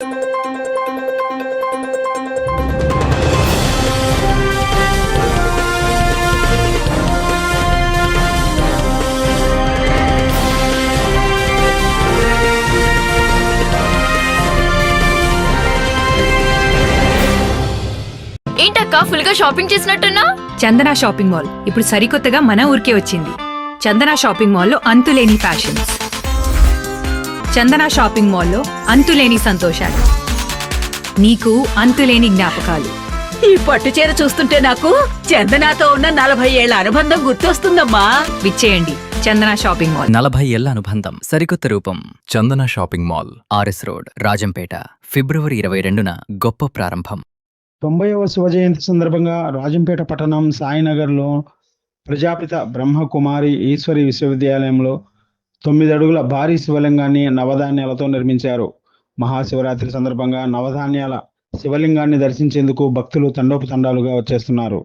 ఏంటక్క ఫుల్గా shopping చేసినట్టున్నా? Chandana shopping mall. ఇప్పుడు సరికొత్తగా మన ఊరికే వచ్చింది. చందన షాపింగ్ మాల్లో అంతులేని ఫ్యాషన్స్ చందన షాపింగ్ మాల్లో అంతులేని సంతోషాలు. నీకు అంతులేని జ్ఞాపకాలు. ఈ పట్టు చీర చూస్తుంటే నాకు చందనాతో ఉన్న నలభై ఏళ్ళ అనుబంధం గుర్తొస్తుందమ్మా. విచ్చేయండి చందన షాపింగ్ మాల్. నలభై ఏళ్ళ అనుబంధం సరికొత్త రూపం. Chandana shopping mall RS road Rajampet ఫిబ్రవరి ఇరవై రెండున గొప్ప ప్రారంభం. తొంభైవ శివ జయంతి సందర్భంగా రాజంపేట పట్టణం సాయినగర్లో ప్రజాపిత బ్రహ్మకుమారి ఈశ్వరి విశ్వవిద్యాలయంలో తొమ్మిది అడుగుల భారీ శివలింగాన్ని నవధాన్యాలతో నిర్మించారు. మహాశివరాత్రి సందర్భంగా నవధాన్యాల శివలింగాన్ని దర్శించేందుకు భక్తులు తండోపతండాలుగా వచ్చేస్తున్నారు.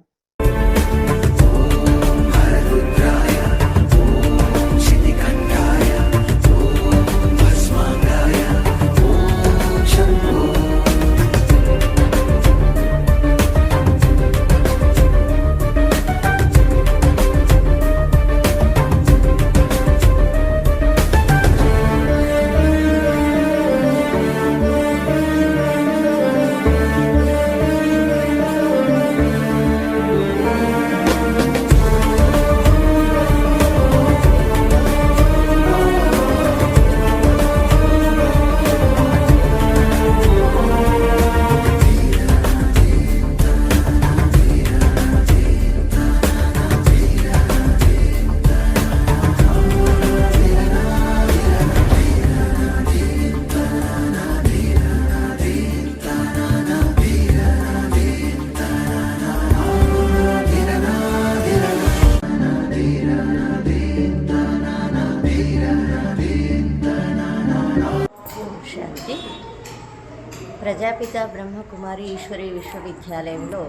ప్రజాపిత బ్రహ్మకుమారి ఈశ్వరి విశ్వవిద్యాలయంలో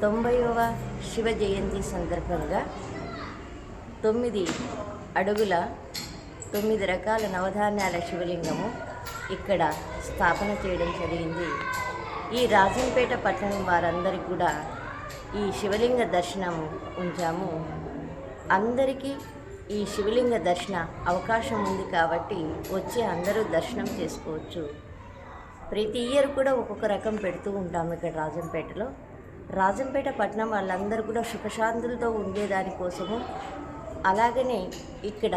తొంభైవ శివ జయంతి సందర్భంగా తొమ్మిది అడుగుల తొమ్మిది రకాల నవధాన్యాల శివలింగము ఇక్కడ స్థాపన చేయడం జరిగింది. ఈ రాజంపేట పట్టణం వారందరికీ కూడా ఈ శివలింగ దర్శనం ఉంచాము. అందరికీ ఈ శివలింగ దర్శన అవకాశం ఉంది కాబట్టి వచ్చి అందరూ దర్శనం చేసుకోవచ్చు. ప్రతి ఇయర్ కూడా ఒక్కొక్క రకం పెడుతూ ఉంటాము ఇక్కడ రాజంపేటలో. రాజంపేట పట్టణం వాళ్ళందరూ కూడా సుఖశాంతులతో ఉండేదానికోసము అలాగనే ఇక్కడ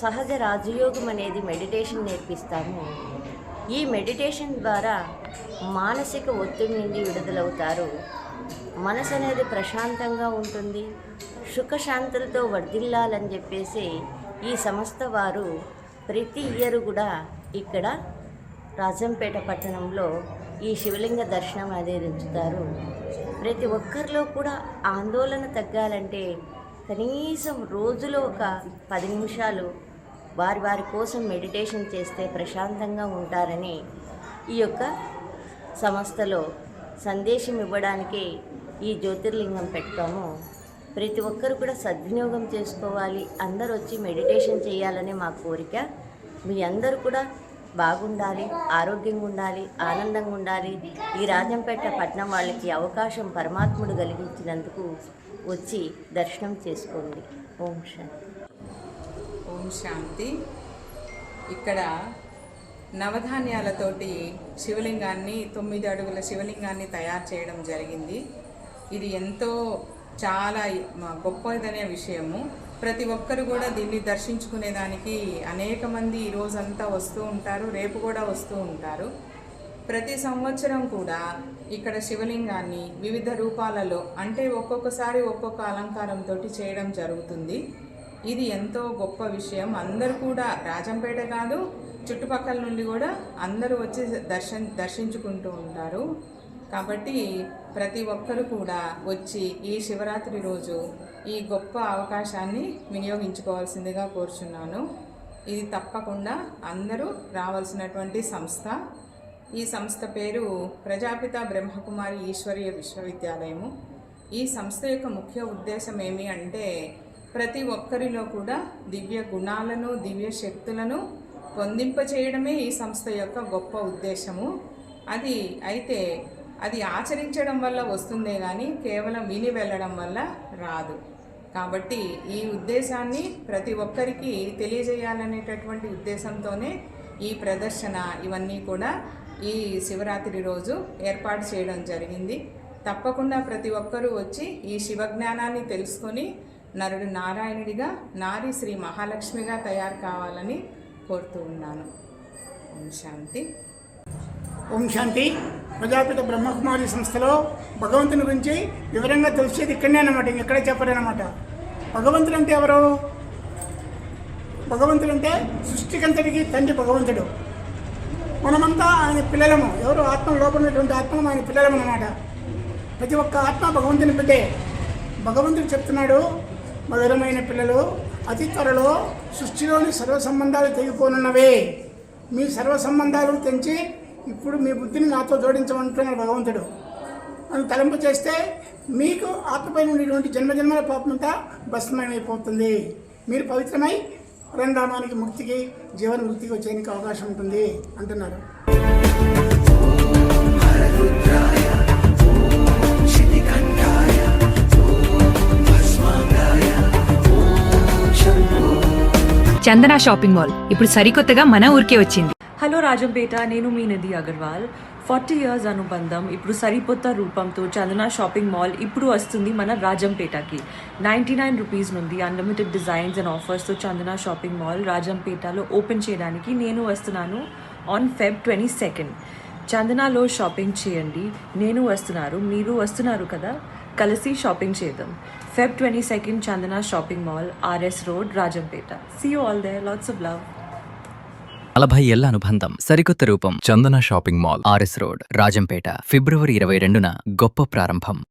సహజ రాజయోగం అనేది మెడిటేషన్ నేర్పిస్తాము. ఈ మెడిటేషన్ ద్వారా మానసిక ఒత్తిడి నుండి విడుదలవుతారు. మనసు అనేది ప్రశాంతంగా ఉంటుంది. సుఖశాంతులతో వర్ధిల్లాలని చెప్పేసి ఈ సంస్థ వారు ప్రతి ఇయర్ కూడా ఇక్కడ రాజంపేట పట్టణంలో ఈ శివలింగ దర్శనం అనేది ప్రతి ఒక్కరిలో కూడా ఆందోళన తగ్గాలంటే కనీసం రోజులో ఒక పది నిమిషాలు వారి వారి కోసం మెడిటేషన్ చేస్తే ప్రశాంతంగా ఉంటారని ఈ యొక్క సంస్థలో సందేశం ఇవ్వడానికి ఈ జ్యోతిర్లింగం పెట్టాము ప్రతి ఒక్కరు కూడా సద్వినియోగం చేసుకోవాలి. అందరూ వచ్చి మెడిటేషన్ చేయాలనే మా కోరిక. మీ అందరూ కూడా బాగుండాలి ఆరోగ్యంగా ఉండాలి ఆనందంగా ఉండాలి. ఈ రాజంపేట పట్నం వాళ్ళకి అవకాశం పరమాత్ముడు కలిగించినందుకు వచ్చి దర్శనం చేసుకోండి. ఓం శాంతి. ఓం శాంతి. ఇక్కడ నవధాన్యాలతోటి శివలింగాన్ని తొమ్మిది అడుగుల శివలింగాన్ని తయారు చేయడం జరిగింది. ఇది ఎంతో చాలా గొప్పదనే విషయము. ప్రతి ఒక్కరు కూడా దీన్ని దర్శించుకునేదానికి అనేక మంది ఈ రోజంతా వస్తూ ఉంటారు రేపు కూడా వస్తూ ఉంటారు. ప్రతి సంవత్సరం కూడా ఇక్కడ శివలింగాన్ని వివిధ రూపాలలో అంటే ఒక్కొక్కసారి ఒక్కొక్క అలంకారంతో చేయడం జరుగుతుంది. ఇది ఎంతో గొప్ప విషయం. అందరూ కూడా రాజంపేట కాదు చుట్టుపక్కల నుండి కూడా అందరూ వచ్చి దర్శన్ దర్శించుకుంటూ ఉంటారు. కాబట్టి ప్రతి ఒక్కరు కూడా వచ్చి ఈ శివరాత్రి రోజు ఈ గొప్ప అవకాశాన్ని వినియోగించుకోవాల్సిందిగా కోరుచున్నాను. ఇది తప్పకుండా అందరూ రావాల్సినటువంటి సంస్థ. ఈ సంస్థ పేరు ప్రజాపిత బ్రహ్మకుమారి ఈశ్వరీయ విశ్వవిద్యాలయము. ఈ సంస్థ యొక్క ముఖ్య ఉద్దేశం ఏమి అంటే ప్రతి ఒక్కరిలో కూడా దివ్య గుణాలను దివ్య శక్తులను పొందింప చేయడమే ఈ సంస్థ యొక్క గొప్ప ఉద్దేశము. అది అయితే అది ఆచరించడం వల్ల వస్తుందే కానీ కేవలం విని వెళ్ళడం వల్ల రాదు. కాబట్టి ఈ ఉద్దేశాన్ని ప్రతి ఒక్కరికి తెలియజేయాలనేటటువంటి ఉద్దేశంతోనే ఈ ప్రదర్శన ఇవన్నీ కూడా ఈ శివరాత్రి రోజు ఏర్పాటు చేయడం జరిగింది. తప్పకుండా ప్రతి ఒక్కరూ వచ్చి ఈ శివజ్ఞానాన్ని తెలుసుకొని నరుడు నారాయణుడిగా నారి శ్రీ మహాలక్ష్మిగా తయారు కావాలని కోరుతూ ఉన్నాను. శాంతి. ఓం శాంతి. ప్రజాపిత బ్రహ్మకుమారి సంస్థలో భగవంతుని గురించి వివరంగా తెలిసేది ఇక్కడనే అనమాట ఇంకెక్కడే చెప్పారనమాట భగవంతుడు అంటే ఎవరు? భగవంతుడు అంటే సృష్టికంతటికి తండ్రి భగవంతుడు. మనమంతా ఆయన పిల్లలము. ఎవరు ఆత్మ లోపల ఆత్మలు ఆయన పిల్లలం అనమాట ప్రతి ఒక్క ఆత్మ భగవంతుని బిడ్డే. భగవంతుడు చెప్తున్నాడు మధురమైన పిల్లలు అతి త్వరలో సృష్టిలోని సర్వ సంబంధాలు తెగిపోనున్నవే. మీ సర్వ సంబంధాలు తెంచి ఇప్పుడు మీ బుద్ధిని నాతో జోడించమంటున్నాడు భగవంతుడు. అని తలంపు చేస్తే మీకు ఆత్మపై ఉండేటువంటి జన్మజన్మల పాపమంతా భస్మమైపోతుంది. మీరు పవిత్రమై పరంధామానికి ముక్తికి జీవన ముక్తికి వచ్చేందుకు అవకాశం ఉంటుంది అంటున్నారు చందన షాపింగ్ మాల్. ఇప్పుడు సరికొత్తగా మన ఊరికే వచ్చింది. హలో రాజంపేట నేను మీ నిధి అగర్వాల్. ఫార్టీ ఇయర్స్ అనుబంధం ఇప్పుడు సరికొత్త రూపంతో చందన షాపింగ్ మాల్ ఇప్పుడు వస్తుంది మన రాజంపేటకి నైంటీ నైన్ రూపీస్ నుండి అన్లిమిటెడ్ డిజైన్స్ అండ్ ఆఫర్స్తో చందన షాపింగ్ మాల్ రాజంపేటలో ఓపెన్ చేయడానికి నేను వస్తున్నాను ఆన్ ఫెబ్ ట్వంటీ సెకండ్ చందనాలో షాపింగ్ చేయండి నేను వస్తున్నారు మీరు వస్తున్నారు కదా? కలిసి షాపింగ్ చేద్దాం. Feb twenty second Chandana shopping mall RS road Rajampet see all the lots of love నలభై ఏళ్ళ అనుబంధం సరికొత్త రూపం. Chandana shopping mall. RS road Rajampet ఫిబ్రవరి ఇరవై రెండున గొప్ప ప్రారంభం.